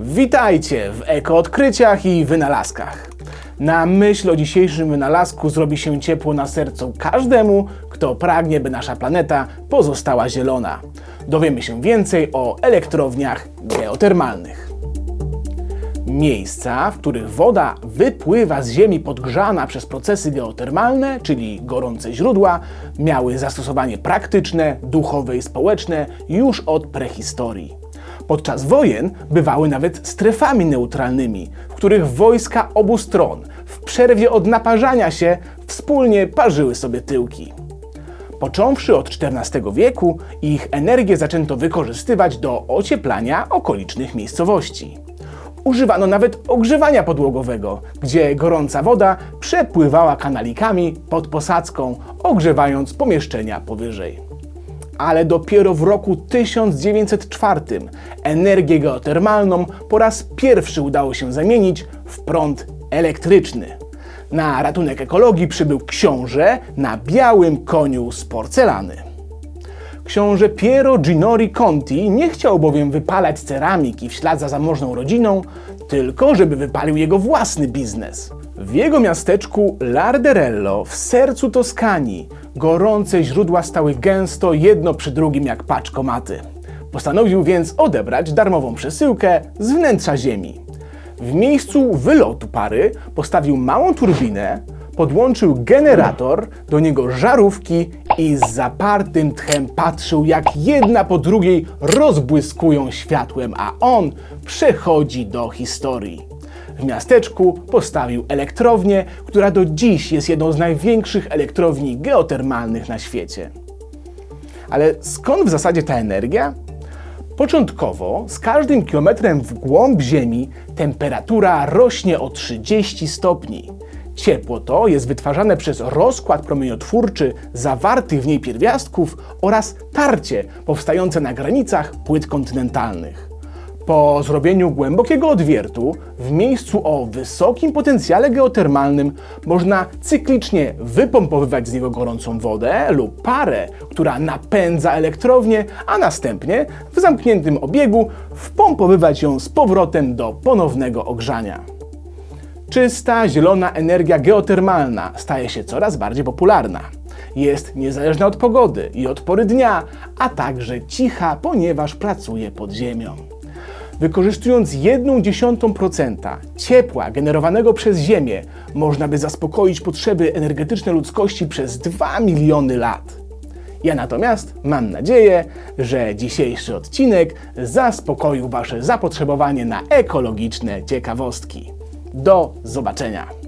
Witajcie w ekoodkryciach i wynalazkach. Na myśl o dzisiejszym wynalazku zrobi się ciepło na sercu każdemu, kto pragnie, by nasza planeta pozostała zielona. Dowiemy się więcej o elektrowniach geotermalnych. Miejsca, w których woda wypływa z ziemi podgrzana przez procesy geotermalne, czyli gorące źródła, miały zastosowanie praktyczne, duchowe i społeczne już od prehistorii. Podczas wojen bywały nawet strefami neutralnymi, w których wojska obu stron w przerwie od naparzania się wspólnie parzyły sobie tyłki. Począwszy od XIV wieku, ich energię zaczęto wykorzystywać do ocieplania okolicznych miejscowości. Używano nawet ogrzewania podłogowego, gdzie gorąca woda przepływała kanalikami pod posadzką, ogrzewając pomieszczenia powyżej. Ale dopiero w roku 1904 energię geotermalną po raz pierwszy udało się zamienić w prąd elektryczny. Na ratunek ekologii przybył książę na białym koniu z porcelany. Książę Piero Ginori Conti nie chciał bowiem wypalać ceramiki w ślad za zamożną rodziną, tylko żeby wypalił jego własny biznes. W jego miasteczku Larderello, w sercu Toskanii, gorące źródła stały gęsto jedno przy drugim jak paczkomaty. Postanowił więc odebrać darmową przesyłkę z wnętrza ziemi. W miejscu wylotu pary postawił małą turbinę, podłączył generator, do niego żarówki i z zapartym tchem patrzył, jak jedna po drugiej rozbłyskują światłem, a on przechodzi do historii. W miasteczku postawił elektrownię, która do dziś jest jedną z największych elektrowni geotermalnych na świecie. Ale skąd w zasadzie ta energia? Początkowo z każdym kilometrem w głąb Ziemi temperatura rośnie o 30 stopni. Ciepło to jest wytwarzane przez rozkład promieniotwórczy zawartych w niej pierwiastków oraz tarcie powstające na granicach płyt kontynentalnych. Po zrobieniu głębokiego odwiertu w miejscu o wysokim potencjale geotermalnym można cyklicznie wypompowywać z niego gorącą wodę lub parę, która napędza elektrownię, a następnie w zamkniętym obiegu wpompowywać ją z powrotem do ponownego ogrzania. Czysta, zielona energia geotermalna staje się coraz bardziej popularna. Jest niezależna od pogody i od pory dnia, a także cicha, ponieważ pracuje pod ziemią. Wykorzystując 1,1% ciepła generowanego przez Ziemię, można by zaspokoić potrzeby energetyczne ludzkości przez 2 miliony lat. Ja natomiast mam nadzieję, że dzisiejszy odcinek zaspokoił Wasze zapotrzebowanie na ekologiczne ciekawostki. Do zobaczenia!